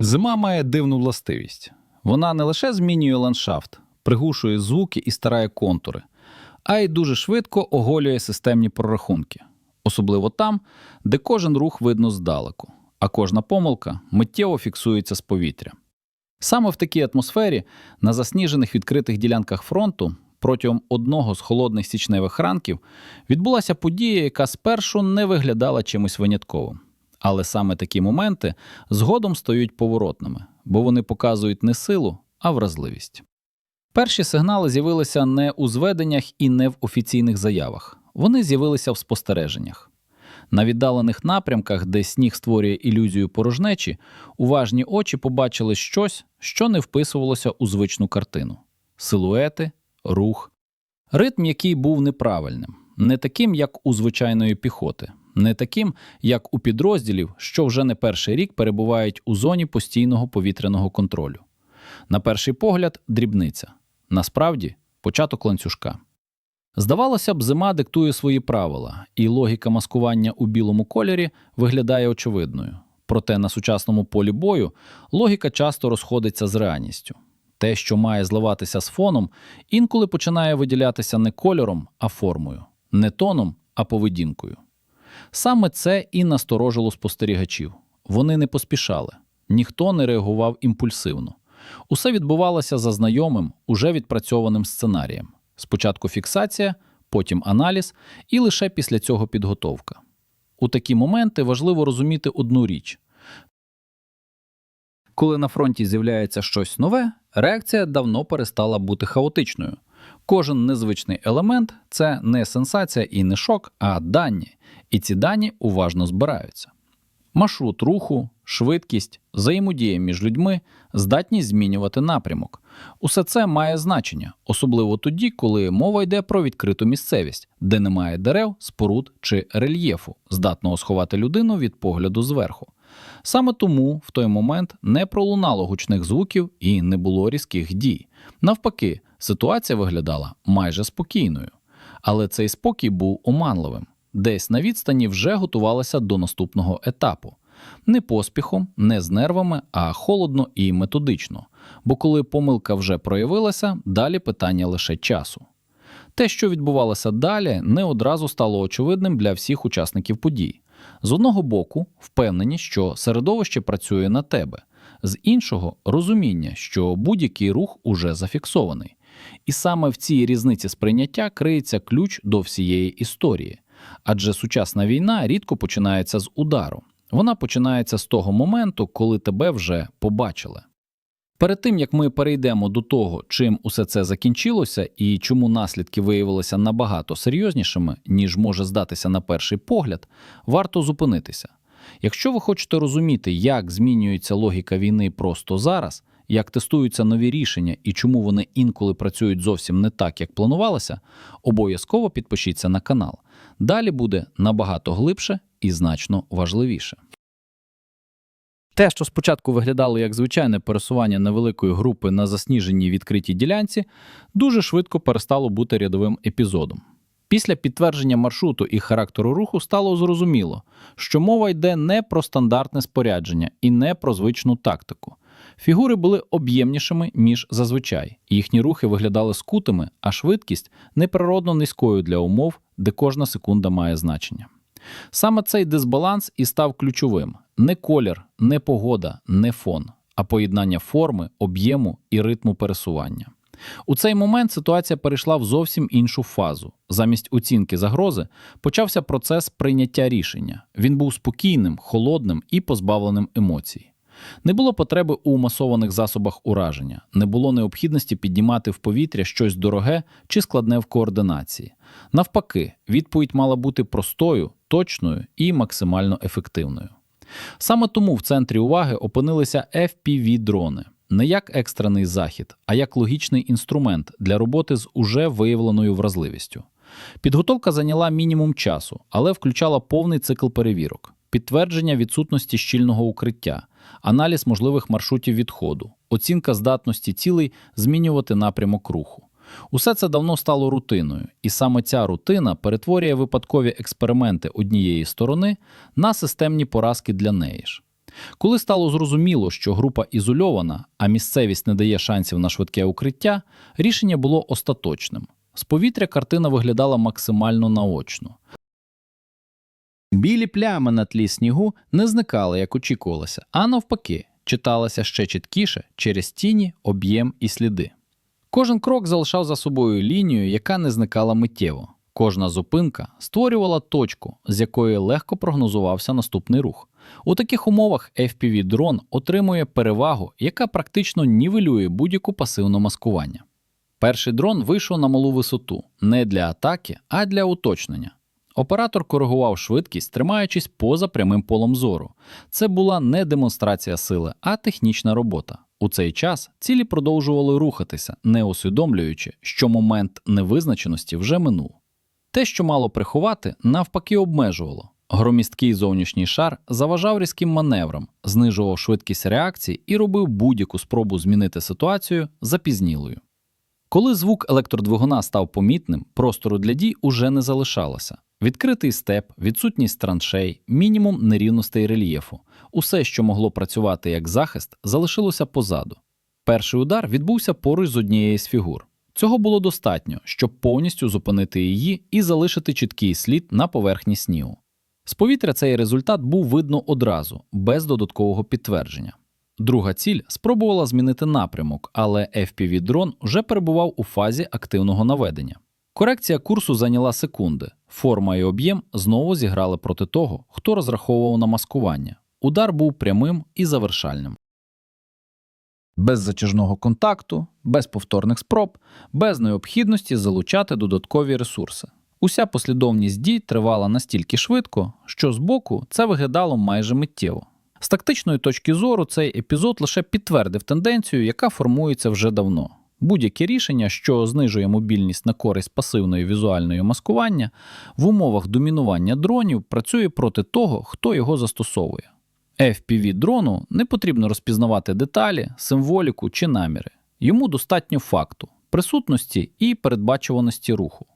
Зима має дивну властивість. Вона не лише змінює ландшафт, пригушує звуки і старає контури, а й дуже швидко оголює системні прорахунки, особливо там, де кожен рух видно здалеку, а кожна помилка миттєво фіксується з повітря. Саме в такій атмосфері на засніжених відкритих ділянках фронту протягом одного з холодних січневих ранків відбулася подія, яка спершу не виглядала чимось винятковим. Але саме такі моменти згодом стають поворотними, бо вони показують не силу, а вразливість. Перші сигнали з'явилися не у зведеннях і не в офіційних заявах. Вони з'явилися в спостереженнях. На віддалених напрямках, де сніг створює ілюзію порожнечі, уважні очі побачили щось, що не вписувалося у звичну картину: силуети, рух. Ритм, який був неправильним, не таким, як у звичайної піхоти, не таким, як у підрозділів, що вже не перший рік перебувають у зоні постійного повітряного контролю. На перший погляд, дрібниця. Насправді, початок ланцюжка. Здавалося б, зима диктує свої правила, і логіка маскування у білому кольорі виглядає очевидною. Проте на сучасному полі бою логіка часто розходиться з реальністю. Те, що має зливатися з фоном, інколи починає виділятися не кольором, а формою, не тоном, а поведінкою. Саме це і насторожило спостерігачів. Вони не поспішали, ніхто не реагував імпульсивно. Усе відбувалося за знайомим, уже відпрацьованим сценарієм. Спочатку фіксація, потім аналіз, і лише після цього підготовка. У такі моменти важливо розуміти одну річ. Коли на фронті з'являється щось нове, реакція давно перестала бути хаотичною. Кожен незвичний елемент це не сенсація і не шок, а дані, і ці дані уважно збираються. Маршрут руху, швидкість, взаємодія між людьми, здатність змінювати напрямок. Усе це має значення, особливо тоді, коли мова йде про відкриту місцевість, де немає дерев, споруд чи рельєфу, здатного сховати людину від погляду зверху. Саме тому в той момент не пролунало гучних звуків і не було різких дій. Навпаки, ситуація виглядала майже спокійною. Але цей спокій був оманливим. Десь на відстані вже готувалася до наступного етапу. Не поспіхом, не з нервами, а холодно і методично. Бо коли помилка вже проявилася, далі питання лише часу. Те, що відбувалося далі, не одразу стало очевидним для всіх учасників подій. З одного боку, впевненість, що середовище працює на тебе, з іншого розуміння, що будь-який рух уже зафіксований. І саме в цій різниці сприйняття криється ключ до всієї історії. Адже сучасна війна рідко починається з удару. Вона починається з того моменту, коли тебе вже побачили. Перед тим як ми перейдемо до того, чим усе це закінчилося і чому наслідки виявилися набагато серйознішими, ніж може здатися на перший погляд, варто зупинитися. Якщо ви хочете розуміти, як змінюється логіка війни просто зараз, як тестуються нові рішення і чому вони інколи працюють зовсім не так, як планувалося, обов'язково підпишіться на канал. Далі буде набагато глибше і значно важливіше. Те, що спочатку виглядало як звичайне пересування невеликої групи на засніженій відкритій ділянці, дуже швидко перестало бути рядовим епізодом. Після підтвердження маршруту і характеру руху стало зрозуміло, що мова йде не про стандартне спорядження і не про звичну тактику. Фігури були об'ємнішими, ніж зазвичай, їхні рухи виглядали скутими, а швидкість неприродно низькою для умов, де кожна секунда має значення. Саме цей дисбаланс і став ключовим: не колір, не погода, не фон, а поєднання форми, об'єму і ритму пересування. У цей момент ситуація перейшла в зовсім іншу фазу. Замість оцінки загрози почався процес прийняття рішення. Він був спокійним, холодним і позбавленим емоцій. Не було потреби у масованих засобах ураження, не було необхідності піднімати в повітря щось дороге чи складне в координації. Навпаки, відповідь мала бути простою, точною і максимально ефективною. Саме тому в центрі уваги опинилися FPV-дрони не як екстрений захід, а як логічний інструмент для роботи з уже виявленою вразливістю. Підготовка зайняла мінімум часу, але включала повний цикл перевірок, підтвердження відсутності щільного укриття, аналіз можливих маршрутів відходу, оцінка здатності цілей змінювати напрямок руху. Усе це давно стало рутиною, і саме ця рутина перетворює випадкові експерименти однієї сторони на системні поразки для неї ж. Коли стало зрозуміло, що група ізольована, а місцевість не дає шансів на швидке укриття, рішення було остаточним. З повітря картина виглядала максимально наочно. Білі плями на тлі снігу не зникали, як очікувалося, а навпаки, читалося ще чіткіше через тіні, об'єм і сліди. Кожен крок залишав за собою лінію, яка не зникала миттєво. Кожна зупинка створювала точку, з якої легко прогнозувався наступний рух. У таких умовах FPV-дрон отримує перевагу, яка практично нівелює будь-яку пасивне маскування. Перший дрон вийшов на малу висоту не для атаки, а для уточнення. Оператор коригував швидкість, тримаючись поза прямим полом зору. Це була не демонстрація сили, а технічна робота. У цей час цілі продовжували рухатися, не усвідомлюючи, що момент невизначеності вже минув. Те, що мало приховати, навпаки обмежувало. Громісткий зовнішній шар заважав різким маневрам, знижував швидкість реакції і робив будь-яку спробу змінити ситуацію запізнілою. Коли звук електродвигуна став помітним, простору для дій уже не залишалося. Відкритий степ, відсутність траншей, мінімум нерівностей рельєфу. Усе, що могло працювати як захист, залишилося позаду. Перший удар відбувся поруч з однією з фігур. Цього було достатньо, щоб повністю зупинити її і залишити чіткий слід на поверхні снігу. З повітря цей результат був видно одразу, без додаткового підтвердження. Друга ціль спробувала змінити напрямок, але FPV-дрон вже перебував у фазі активного наведення. Корекція курсу зайняла секунди. Форма і об'єм знову зіграли проти того, хто розраховував на маскування. Удар був прямим і завершальним. Без затяжного контакту, без повторних спроб, без необхідності залучати додаткові ресурси. Уся послідовність дій тривала настільки швидко, що збоку це виглядало майже миттєво. З тактичної точки зору цей епізод лише підтвердив тенденцію, яка формується вже давно. Будь-яке рішення, що знижує мобільність на користь пасивної візуальної маскування, в умовах домінування дронів працює проти того, хто його застосовує. FPV дрону не потрібно розпізнавати деталі, символіку чи наміри. Йому достатньо факту, присутності і передбачуваності руху.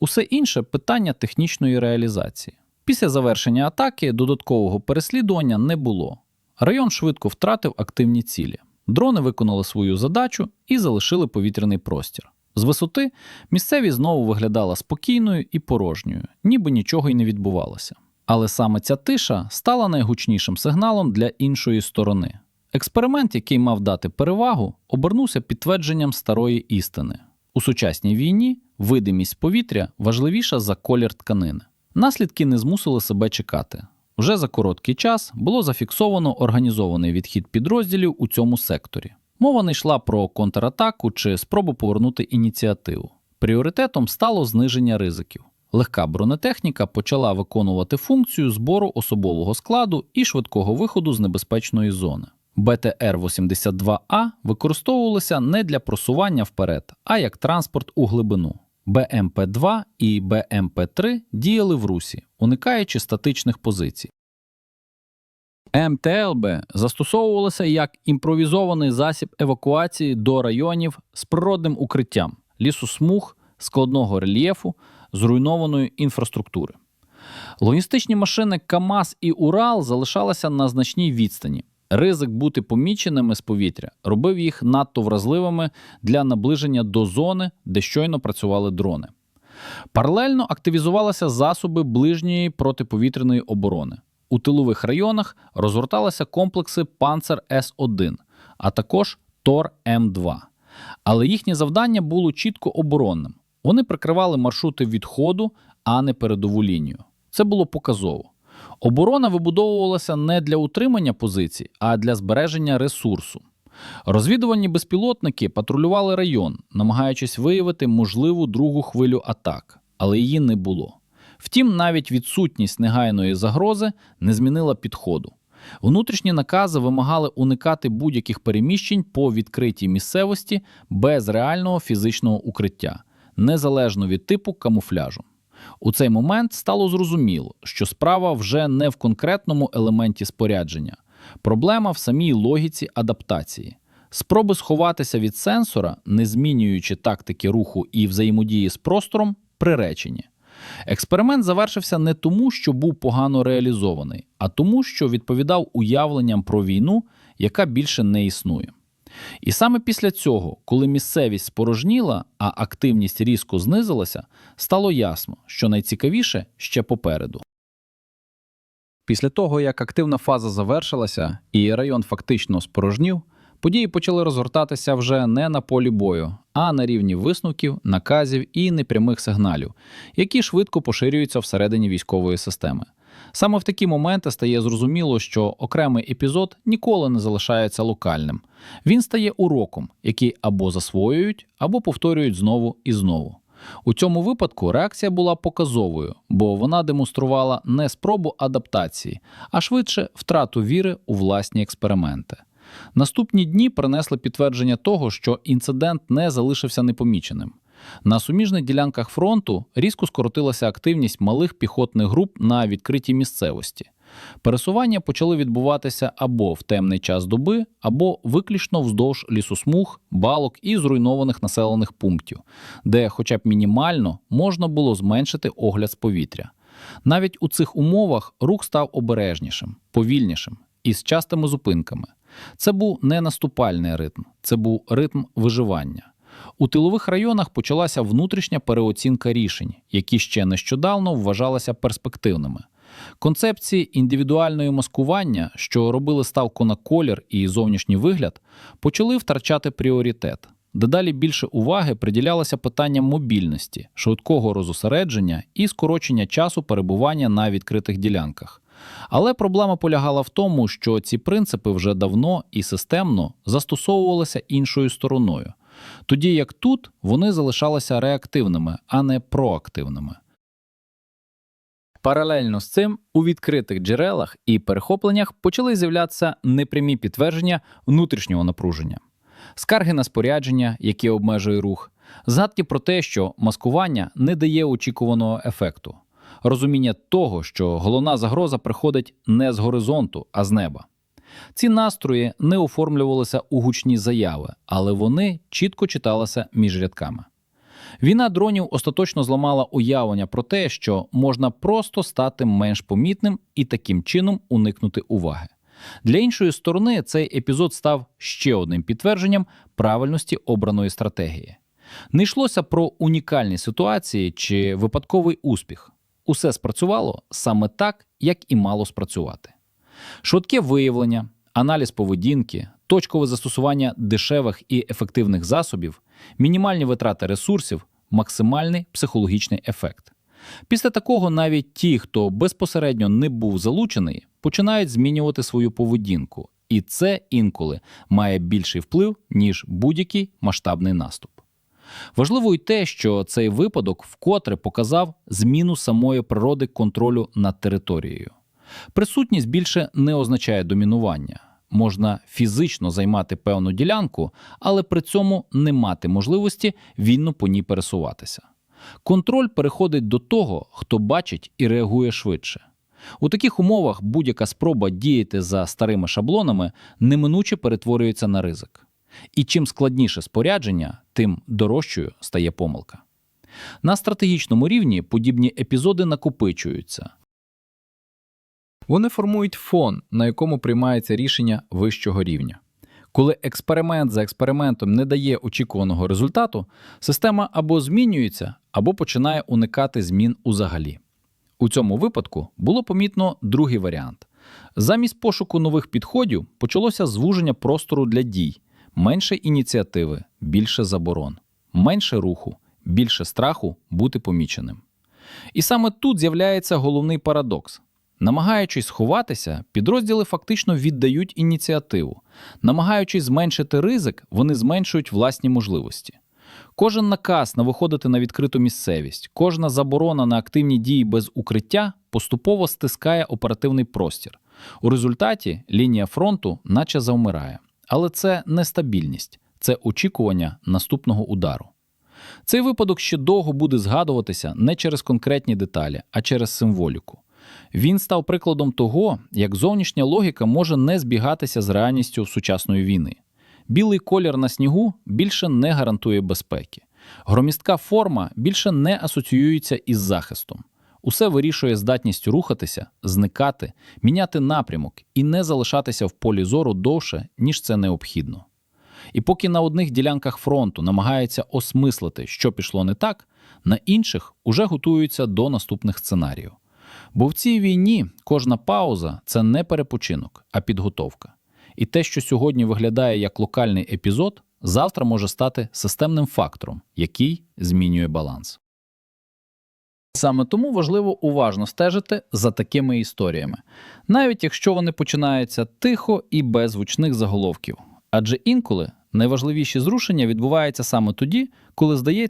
Усе інше питання технічної реалізації. Після завершення атаки додаткового переслідування не було. Район швидко втратив активні цілі. Дрони виконали свою задачу і залишили повітряний простір. З висоти місцевість знову виглядала спокійною і порожньою, ніби нічого й не відбувалося. Але саме ця тиша стала найгучнішим сигналом для іншої сторони. Експеримент, який мав дати перевагу, обернувся підтвердженням старої істини. У сучасній війні видимість повітря важливіша за колір тканини. Наслідки не змусили себе чекати. Вже за короткий час було зафіксовано організований відхід підрозділів у цьому секторі. Мова не йшла про контратаку чи спробу повернути ініціативу. Пріоритетом стало зниження ризиків. Легка бронетехніка почала виконувати функцію збору особового складу і швидкого виходу з небезпечної зони. БТР-82А використовувалися не для просування вперед, а як транспорт у глибину. БМП-2 і БМП-3 діяли в русі, уникаючи статичних позицій. МТЛБ застосовувалося як імпровізований засіб евакуації до районів з природним укриттям, лісосмуг, складного рельєфу, зруйнованої інфраструктури. Логістичні машини КАМАЗ і Урал залишалися на значній відстані. Ризик бути поміченими з повітря робив їх надто вразливими для наближення до зони, де щойно працювали дрони. Паралельно активізувалися засоби ближньої протиповітряної оборони. У тилових районах розгорталися комплекси Панцер С1, а також Тор М2. Але їхнє завдання було чітко оборонним. Вони прикривали маршрути відходу, а не передову лінію. Це було показово. Оборона вибудовувалася не для утримання позицій, а для збереження ресурсу. Розвідувальні безпілотники патрулювали район, намагаючись виявити можливу другу хвилю атак, але її не було. Втім, навіть відсутність негайної загрози не змінила підходу. Внутрішні накази вимагали уникати будь-яких переміщень по відкритій місцевості без реального фізичного укриття, незалежно від типу камуфляжу. У цей момент стало зрозуміло, що справа вже не в конкретному елементі спорядження, проблема в самій логіці адаптації. Спроби сховатися від сенсора, не змінюючи тактики руху і взаємодії з простором, приречені. Експеримент завершився не тому, що був погано реалізований, а тому, що відповідав уявленням про війну, яка більше не існує. І саме після цього, коли місцевість спорожніла, а активність різко знизилася, стало ясно, що найцікавіше ще попереду. Після того, як активна фаза завершилася і район фактично спорожнів, події почали розгортатися вже не на полі бою, а на рівні висновків, наказів і непрямих сигналів, які швидко поширюються всередині військової системи. Саме в такі моменти стає зрозуміло, що окремий епізод ніколи не залишається локальним. Він стає уроком, який або засвоюють, або повторюють знову і знову. У цьому випадку реакція була показовою, бо вона демонструвала не спробу адаптації, а швидше втрату віри у власні експерименти. Наступні дні принесли підтвердження того, що інцидент не залишився непоміченим. На суміжних ділянках фронту різко скоротилася активність малих піхотних груп на відкритій місцевості. Пересування почали відбуватися або в темний час доби, або виключно вздовж лісосмуг, балок і зруйнованих населених пунктів, де, хоча б мінімально, можна було зменшити огляд з повітря. Навіть у цих умовах рух став обережнішим, повільнішим і з частими зупинками. Це був не наступальний ритм, це був ритм виживання. У тилових районах почалася внутрішня переоцінка рішень, які ще нещодавно вважалися перспективними. Концепції індивідуальної маскування, що робили ставку на колір і зовнішній вигляд, почали втрачати пріоритет. Дедалі більше уваги приділялося питанням мобільності, швидкого розосередження і скорочення часу перебування на відкритих ділянках. Але проблема полягала в тому, що ці принципи вже давно і системно застосовувалися іншою стороною, тоді як тут вони залишалися реактивними, а не проактивними. Паралельно з цим у відкритих джерелах і перехопленнях почали з'являтися непрямі підтвердження внутрішнього напруження, скарги на спорядження, яке обмежує рух, згадки про те, що маскування не дає очікуваного ефекту, розуміння того, що головна загроза приходить не з горизонту, а з неба. Ці настрої не оформлювалися у гучні заяви, але вони чітко читалися між рядками. Війна дронів остаточно зламала уявлення про те, що можна просто стати менш помітним і таким чином уникнути уваги. Для іншої сторони цей епізод став ще одним підтвердженням правильності обраної стратегії. Не йшлося про унікальні ситуації чи випадковий успіх. Усе спрацювало саме так, як і мало спрацювати. Швидке виявлення, аналіз поведінки, точкове застосування дешевих і ефективних засобів, мінімальні витрати ресурсів, максимальний психологічний ефект. Після такого навіть ті, хто безпосередньо не був залучений, починають змінювати свою поведінку, і це інколи має більший вплив, ніж будь-який масштабний наступ. Важливо й те, що цей випадок вкотре показав зміну самої природи контролю над територією. Присутність більше не означає домінування. Можна фізично займати певну ділянку, але при цьому не мати можливості вільно по ній пересуватися. Контроль переходить до того, хто бачить і реагує швидше. У таких умовах будь-яка спроба діяти за старими шаблонами неминуче перетворюється на ризик. І чим складніше спорядження, тим дорожчою стає помилка. На стратегічному рівні подібні епізоди накопичуються. Вони формують фон, на якому приймається рішення вищого рівня. Коли експеримент за експериментом не дає очікуваного результату, система або змінюється, або починає уникати змін узагалі. У цьому випадку було помітно другий варіант. Замість пошуку нових підходів почалося звуження простору для дій, менше ініціативи, більше заборон, менше руху, більше страху бути поміченим. І саме тут з'являється головний парадокс. Намагаючись сховатися, підрозділи фактично віддають ініціативу. Намагаючись зменшити ризик, вони зменшують власні можливості. Кожен наказ на виходити на відкриту місцевість, кожна заборона на активні дії без укриття поступово стискає оперативний простір. У результаті лінія фронту наче завмирає. Але це не стабільність, це очікування наступного удару. Цей випадок ще довго буде згадуватися не через конкретні деталі, а через символіку. Він став прикладом того, як зовнішня логіка може не збігатися з реальністю сучасної війни. Білий колір на снігу більше не гарантує безпеки. Громістка форма більше не асоціюється із захистом. Усе вирішує здатність рухатися, зникати, міняти напрямок і не залишатися в полі зору довше, ніж це необхідно. І поки на одних ділянках фронту намагаються осмислити, що пішло не так, на інших уже готуються до наступних сценаріїв. Бо в цій війні кожна пауза це не перепочинок, а підготовка. І те, що сьогодні виглядає як локальний епізод, завтра може стати системним фактором, який змінює баланс. Саме тому важливо уважно стежити за такими історіями, навіть якщо вони починаються тихо і без гучних заголовків. Адже інколи найважливіші зрушення відбуваються саме тоді, коли здається,